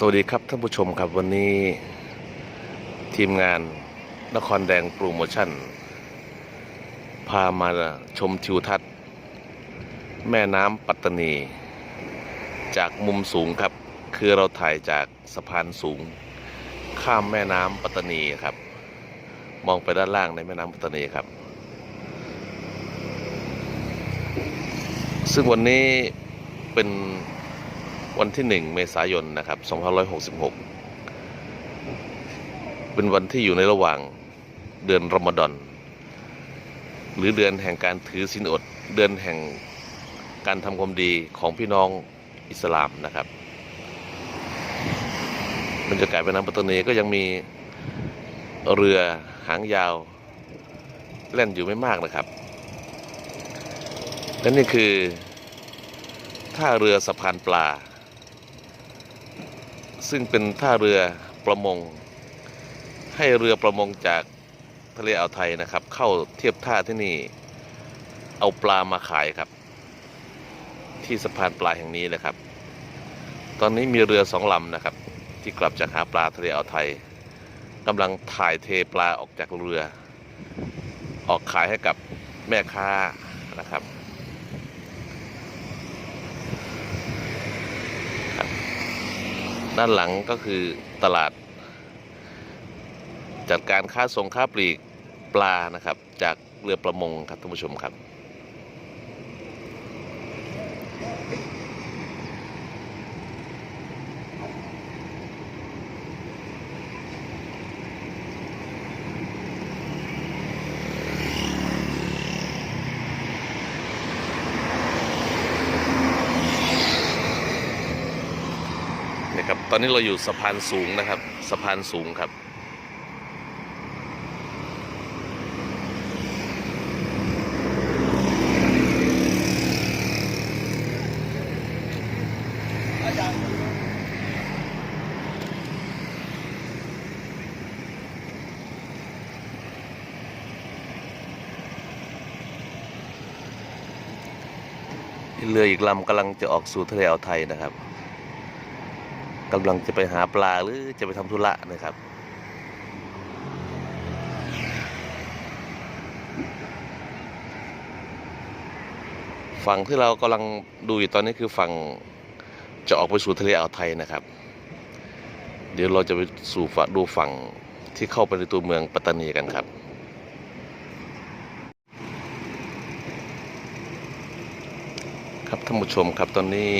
สวัสดีครับท่านผู้ชมครับวันนี้ทีมงานนครแดงโปรโมชั่น พามาชมทิวทัศน์ แม่น้ำปัตตานี จากมุมสูงครับ คือเราถ่ายจากสะพานสูง ข้ามแม่น้ำปัตตานีครับ มองไปด้านล่างในแม่น้ำปัตตานีครับ ซึ่งวันนี้เป็น วันที่ 1 เมษายนนะครับ2566 เป็นวันที่อยู่ในระหว่างเดือนรอมฎอนหรือเดือนแห่งการถือศีลอด เดือนแห่งการทำความดีของพี่น้องอิสลามนะครับบรรยากาศแม่น้ำปัตตานีก็ยังมีเรือหางยาวแล่นอยู่ไม่มากนะครับและนี่คือท่าเรือสะพานปลา ซึ่งเป็นท่าเรือประมง ให้เรือประมงจากทะเลอ่าวไทยนะครับ เข้าเทียบท่าที่นี่ เอาปลามาขายครับ ที่สะพานปลาแห่งนี้นะครับ ตอนนี้มีเรือสองลำนะครับ ที่กลับจากหาปลาทะเลอ่าวไทยกำลังถ่ายเทปลาออกจากเรือ ออกขายให้กับแม่ค้านะครับ ด้านหลังก็คือตลาด จัดการค้าส่งค้าปลีกปลานะครับ จากเรือประมงครับท่านผู้ชมครับ ตอนนี้เราอยู่สะพานสูงนะครับ สะพานสูงครับ เรืออีกลำกำลังจะออกสู่ทะเลอ่าวไทยนะครับ กำลังจะไปหาปลาหรือจะไปทำธุระนะครับ ฝั่งที่เรากำลังดูอยู่ตอนนี้คือฝั่งจะออกไปสู่ทะเลอ่าวไทยนะครับ เดี๋ยวเราจะไปสู่ฝั่งดูฝั่งที่เข้าไปในตัวเมืองปัตตานีกันครับครับท่านผู้ชมครับตอนนี้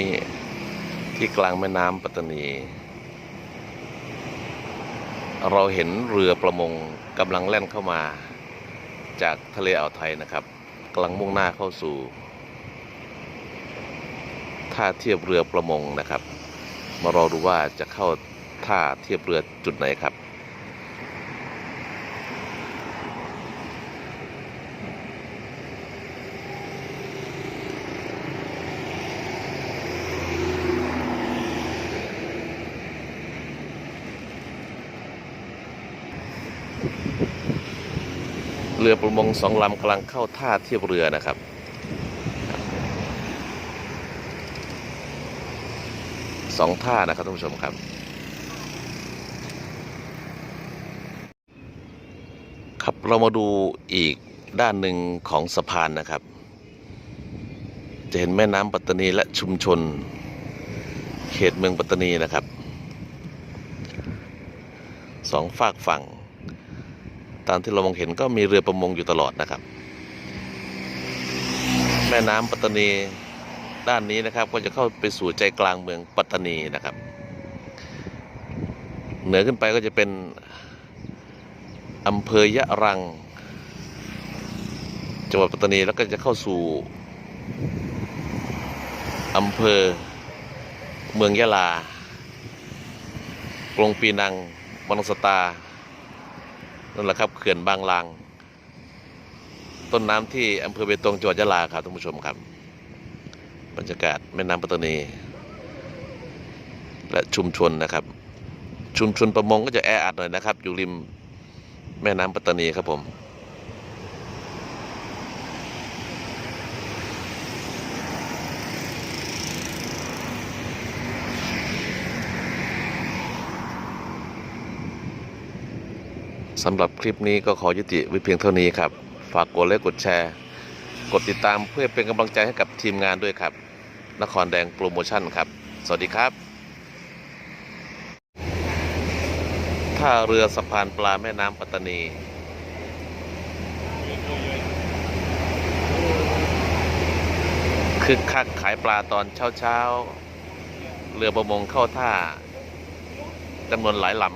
ที่กลางแม่น้ำปัตตานี เราเห็นเรือประมงกำลังแล่นเข้ามา จากทะเลอ่าวไทยนะครับกำลังมุ่งหน้าเข้าสู่ท่าเทียบเรือประมงนะครับ มารอดูว่าจะเข้าท่าเทียบเรือจุดไหนครับ เรือประมงสองลำกำลังเข้าท่าเทียบเรือนะครับสองท่านะครับท่านผู้ชมครับ ครับเรามาดูอีกด้านหนึ่งของสะพานนะครับ จะเห็นแม่น้ำปัตตานีและชุมชน เขตเมืองปัตตานีนะครับสองฝากฝั่ง ตามที่เรามองเห็นก็มีเรือประมงอยู่ตลอดนะครับ แม่น้ำปัตตานีด้านนี้นะครับ ก็จะเข้าไปสู่ใจกลางเมืองปัตตานีนะครับ เหนือขึ้นไปก็จะเป็นอำเภอยะรังจังหวัดปัตตานีแล้วก็จะเข้าสู่อำเภอเมืองยะลา กรงปีนังบางสตา นั่นแหละครับเขื่อนบางลาง ต้นน้ำที่อำเภอเบตงจังหวัดยะลาครับท่านผู้ชมครับ บรรยากาศแม่น้ำปัตตานี และชุมชนนะครับ ชุมชนประมงก็จะแออัดหน่อยนะครับ อยู่ริมแม่น้ำปัตตานีครับผม สำหรับคลิปนี้ก็ขอยุติไว้เพียงเท่านี้ครับ ฝากกดไลค์กดแชร์ กดติดตามเพื่อเป็นกำลังใจให้กับทีมงานด้วยครับ นครแดงโปรโมชั่นครับ สวัสดีครับท่าเรือสะพานปลาแม่น้ำปัตตานีคึกคักขายปลาตอนเช้าเช้าเรือประมงเข้าท่าจำนวนหลายลำ